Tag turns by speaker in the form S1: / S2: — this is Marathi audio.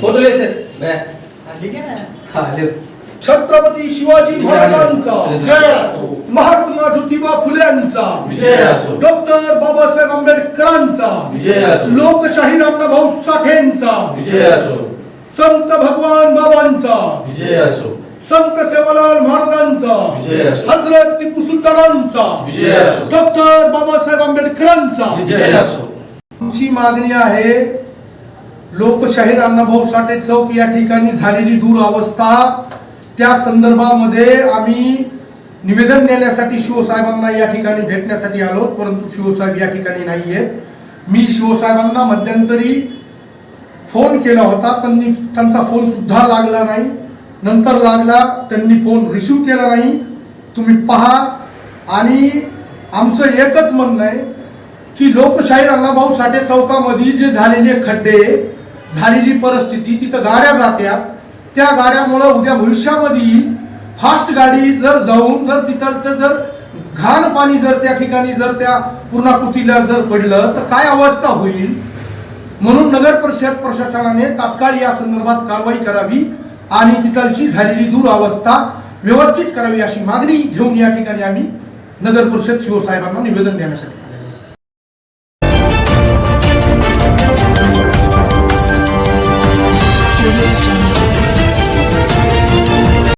S1: फोटो ले सर.
S2: छत्रपती शिवाजी महाराजांचा.
S3: जय असो.
S2: महात्मा ज्योतिबा
S3: विजय असो
S2: डॉक्टर बाबासाहेब आंबेडकरांचा.
S3: विजय असो
S2: लोकशाही रामनाभाऊ साठेंचा.
S3: विजय असो
S2: संत भगवान बाबांचा.
S3: विजय असो
S2: संत सेवालाल महाराजांचा.
S3: विजय असो.
S2: हजरत टिपू सुलतानांचा.
S3: विजय असो.
S2: डॉक्टर बाबासाहेब आंबेडकरांचा.
S3: विजय असो
S2: आमची मागणी आहे लोकशाहीर अण्णाभाऊ साठे चौक या ठिकाणी झालेली दुरावस्था त्या संदर्भामध्ये आम्ही निवेदन देण्यासाठी शिवसाहेबांना या ठिकाणी भेटण्यासाठी आलो परंतु शिवसाहेब या ठिकाणी नाही आहेत मी शिवसाहेबांना मध्यंतरी फोन केला होता त्यांनी त्यांचा फोन सुद्धा लागला नाही. नंतर लागला त्यांनी फोन रिसिव्ह केला नाही. तुम्ही पहा. आणि आमचं एकच म्हणणं आहे की लोकशाहीर अण्णाभाऊ साठे चौकामध्ये जे झालेले खड्डे झालेली परिस्थिती तिथं गाड्या जात्या. त्या गाड्यामुळं उद्या भविष्यामध्ये फास्ट गाडी जर जाऊन जर तिथलचं जर घाण पाणी जर त्या ठिकाणी जर त्या पूर्णाकृतीला जर पडलं तर काय अवस्था होईल? म्हणून नगर परिषद प्रशासनाने तात्काळ या संदर्भात कारवाई करावी आणि तिथलची झालेली दुरावस्था व्यवस्थित करावी अशी मागणी घेऊन या ठिकाणी आम्ही नगर परिषद शिवसाहेबांना निवेदन देण्यासाठी